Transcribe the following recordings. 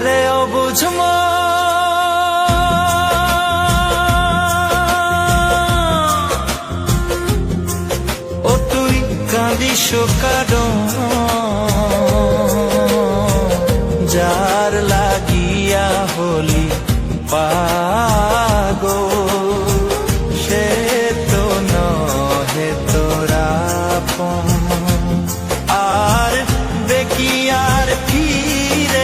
ওরে অবুঝমা ও তুই কাঁদিস কারণ যার লাগিয়া হলি পাগো সে তো নহে তোরা আর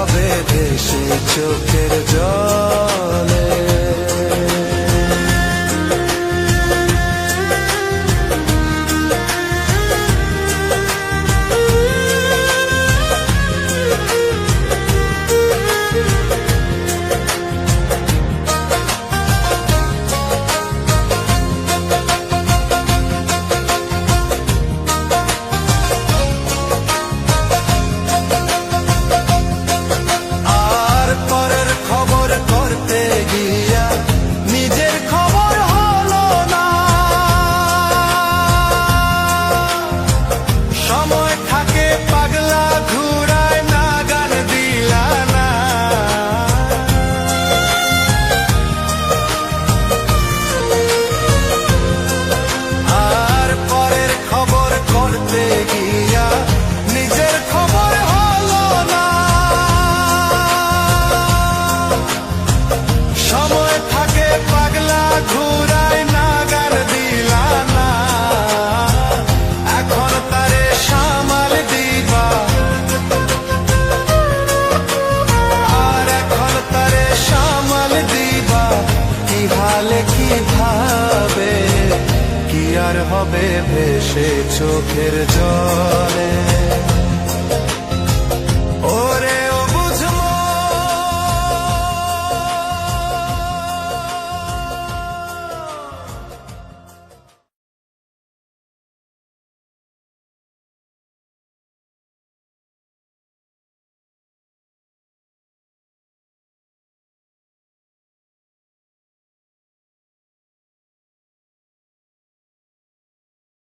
হবে দেশে চোখের জলে হবে ভেসে চোখের জলে।